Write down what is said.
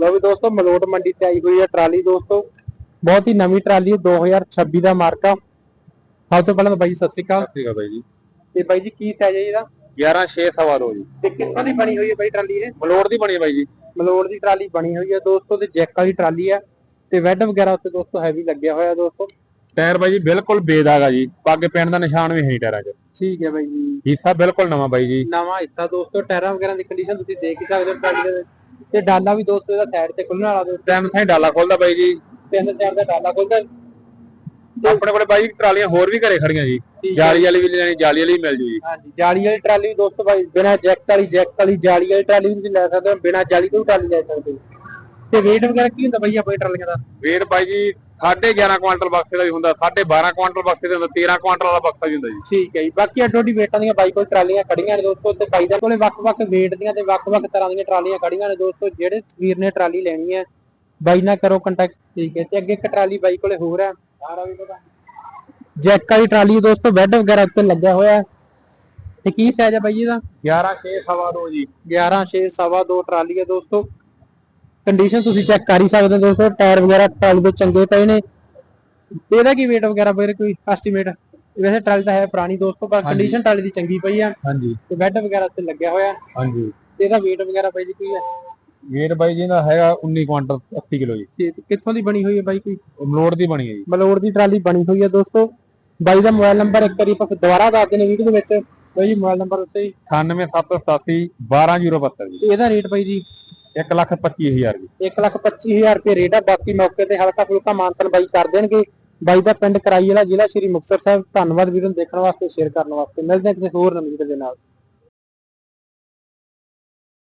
ਲੋ ਵੀ ਦੋਸਤੋ ਮਲੋਟ ਮੰਡੀ ਤੇ ਆਈ ਹੋਈ ਹੈ ਟਰਾਲੀ ਦੋਸਤੋ। ਬਹੁਤ ਹੀ ਨਵੀਂ ਟਰਾਲੀ ਹੈ 2026 ਦਾ ਮਾਰਕਾ। ਸਭ ਤੋਂ ਪਹਿਲਾਂ ਤਾਂ ਬਾਈ ਜੀ ਸਤਿ ਸ਼੍ਰੀ ਅਕਾਲ। ਠੀਕ ਆ ਬਾਈ ਜੀ। ਤੇ ਬਾਈ ਜੀ ਕੀ ਸਾਈਜ਼ ਹੈ ਇਹਦਾ? 11 6 ਸਵਾ ਜੀ। ਤੇ ਕਿੱਥੋਂ ਦੀ ਬਣੀ ਹੋਈ ਹੈ ਬਾਈ ਟਰਾਲੀ ਇਹ? ਮਲੋੜ ਦੀ ਬਣੀ ਆ ਬਾਈ ਜੀ। ਮਲੋਟ ਦੀ ਟਰਾਲੀ ਬਣੀ ਹੋਈ ਹੈ ਦੋਸਤੋ ਤੇ ਜੈਕ ਵਾਲੀ ਟਰਾਲੀ ਹੈ। ਤੇ ਵੈਡ ਵਗੈਰਾ ਉੱਤੇ ਦੋਸਤੋ ਹੈਵੀ ਲੱਗਿਆ ਹੋਇਆ ਦੋਸਤੋ। ਟਾਇਰ ਬਾਈ ਜੀ ਬਿਲਕੁਲ ਬੇਦਾਗਾ ਜੀ। ਪੱਗ ਪੈਣ ਦਾ ਨਿਸ਼ਾਨ ਵੀ ਹੈ ਟਾਇਰਾਂ 'ਚ। ਠੀਕ ਹੈ ਬਾਈ ਜੀ। ਹਿੱਸਾ ਬਿਲਕੁਲ ਨਵਾਂ ਬਾਈ ਜੀ। ਨਵਾਂ ਹਿੱਸਾ ਦੋਸਤੋ ਟਾਇਰਾਂ ਵਗੈਰਾ ਦੀ ਕੰਡੀਸ਼ਨ ਤੁਸੀਂ ਦੇਖ ਹੀ ਸਕਦੇ ਹੋ ਟਰਾਲੀ ਦੇ ਤੇ ਡਾਲਾ ਵੀ ਦੋਸਤੋ ਇਹਦਾ ਸਾਈਡ ਤੇ ਖੁੱਲਣ ਵਾਲਾ ਦੋਸਤੋ। ਟਾਈਮ ਥਾਂ ਡਾਲਾ ਖੋਲਦਾ ਬਾਈ ਜੀ। ਤਿੰਨ ਚਾਰ ਦਾ ਡਾਲਾ ਖੁੱਲਦਾ। ਆਪਣੇ ਕੋਲੇ ਬਾਈ ਟਰਾਲੀਆਂ ਹੋਰ ਵੀ ਘਰੇ ਖੜੀਆਂ ਜੀ। ਜਾਲੀ ਵਾਲੀ ਵੀ ਲੈਣੀ ਜਾਲੀ ਵਾਲੀ ਮਿਲ ਜੂ ਜੀ ਹਾਂਜੀ ਜਾਲੀ ਵਾਲੀ ਟਰਾਲੀ ਵੀ ਦੋਸਤੋ ਭਾਈ ਬਿਨਾ ਜੈਕ ਵਾਲੀ ਜੈਕ ਵਾਲੀ ਜਾਲੀ ਵਾਲੀ ਟਰਾਲੀ ਵੀ ਤੁਸੀਂ ਲੈ ਸਕਦੇ ਹੋ ਬਿਨਾ ਜਾਲੀ ਤੋਂ ਟਰਾਲੀ ਲੈ ਸਕਦੇ ਹੋ। ਤੇ weight ਵਗੈਰਾ ਕੀ ਹੁੰਦਾ ਬਈ ਆਪਣੀ ਟਰਾਲੀਆਂ ਦਾ? ਵੇਟ ਬਾਈ ਜੀ 11.5 ਕੁਆਂਟਲ ਬਕਸੇ ਦਾ ਵੀ ਹੁੰਦਾ 12.5 ਕੁਆਂਟਲ ਬਕਸੇ ਦਾ ਹੁੰਦਾ 13 ਕੁਆਂਟਲ ਵਾਲਾ ਬਕਸਾ ਵੀ ਹੁੰਦਾ ਜੀ। ਠੀਕ ਹੈ ਜੀ। ਬਾਕੀ ਅੱਡੋ ਅੱਡੀ weighਟਾਂ ਦੀਆਂ ਬਾਈ ਕੋਲ ਟਰਾਲੀਆਂ ਖੜੀਆਂ ਨੇ ਦੋਸਤੋ ਤੇ ਬਾਈ ਦੇ ਕੋਲੇ ਵੱਖ-ਵੱਖ weight ਦੀਆਂ ਤੇ ਵੱਖ-ਵੱਖ ਤਰ੍ਹਾਂ ਦੀਆਂ ਟਰਾਲੀਆਂ ਖੜੀਆਂ ਨੇ ਦੋਸਤੋ ਜਿਹੜੇ ਵੀਰ ਨੇ ਟਰਾਲੀ ਲੈਣੀ ਹੈ ਬਾਈ ਨਾਲ ਕਰੋ ਕੰਟੈਕਟ ਠੀਕ ਹੈ। ਤੇ ਅੱਗੇ ਇੱਕ ਟਰਾਲੀ ਬਾਈ ਕੋਲੇ ਹੋਰ ਹੈ। ਸਾਰਾ ਵੀ ਪਤਾ ਜੈਕ ਵਾਲੀ ਟਰਾਲੀ ਦੋਸਤੋ ਬੈੱਡ ਵਗੈਰਾ ਉੱਤੇ ਲੱਗਿਆ ਹੋਇਆ ਹੈ। ਤੇ ਕੀ ਸਾਈਜ਼ ਹੈ ਬਾਈ ਜੀ ਦਾ 11 6 ਸਵਾ ਦੋ ਜੀ। 11 6 ਸਵਾ 2 ਟਰਾਲੀ ਹੈ ਦੋਸਤੋ। ਕੰਡੀਸ਼ਨ ਤੁਸੀਂ ਚੈੱਕ ਕਰ ਹੀ ਸਕਦੇ ਹੋ ਦੋਸਤੋ ਟਾਇਰ ਵਗੈਰਾ ਟਰਾਲੀ ਦੇ ਚੰਗੇ ਪਏ ਨੇ। ਇਹਦਾ ਕੀ weight ਵਗੈਰਾ ਬਾਰੇ ਕੋਈ ਐਸਟੀਮੇਟ ਵੈਸੇ ਟਰਾਲੀ ਤਾਂ ਹੈ ਪੁਰਾਣੀ ਦੋਸਤੋ ਪਰ ਕੰਡੀਸ਼ਨ ਟਰਾਲੀ ਦੀ ਚੰਗੀ ਪਈ ਆ। ਹਾਂਜੀ। ਤੇ ਬੈੱਡ ਵਗੈਰਾ ਉੱਤੇ ਲੱਗਿਆ ਹੋਇਆ। ਹਾਂਜੀ। ਤੇ ਇਹਦਾ weight ਵਗੈਰਾ ਬਾਈ ਜੀ ਕੀ ਹੈ ਵੇਟ ਬਾਈ ਜੀ ਦਾ ਹੈਗਾ 19 ਕੁਆਂਟਲ 80 ਕਿਲੋ ਜੀ। ਤੇ ਕਿੱਥੋਂ ਦੀ ਬਣੀ ਹੋਈ ਹੈ ਬਾਈ ਕੋਈ? ਮਲੋੜ ਦੀ ਬਣੀ ਹੈ ਜੀ। ਮਲੋੜ ਦੀ ਟਰਾਲੀ ਬਣੀ ਹੋਈ ਹੈ ਦੋਸਤੋ। ਬਾਈ ਦਾ ਮੋਬਾਈਲ ਨੰਬਰ ਇੱਕ ਵਾਰੀ ਆਪਾਂ ਦੁਬਾਰਾ ਦੱਸ ਦਿੰਦੇ ਵੀਡੀਓ ਦੇ ਵਿੱਚ। ਬਾਈ ਜੀ ਮੋਬਾਈਲ ਨੰਬਰ ਉੱਤੇ ਹੀ 98787 12072 ਜੀ। ਤੇ ਇਹਦਾ ਰੇਟ ਬਾਈ ਜੀ? 1 ਲੱਖ 25000 ਜੀ। 125000 ਰੁਪਏ ਰੇਟ ਆ, ਬਾਕੀ ਮੌਕੇ ਤੇ ਹਲਕਾ ਫੁਲਕਾ ਮਾਨਤਨ ਬਾਈ ਕਰ ਦੇਣਗੇ। ਬਾਈ ਦਾ ਪਿੰਡ ਕਰਾਈ ਵਾਲਾ ਜ਼ਿਲ੍ਹਾ ਸ਼੍ਰੀ ਮੁਕਤਸਰ ਸਾਹਿਬ। ਧੰਨਵਾਦ ਵੀਰਾਂ ਦੇਖਣ ਵਾਸਤੇ ਸ਼ੇਅਰ ਕਰਨ ਵਾਸਤੇ। ਮਿਲਦੇ ਹਾਂ ਕਿਸੇ ਹੋਰ ਨਵੀਂ ਵੀਡੀਓ ਦੇ ਨਾਲ।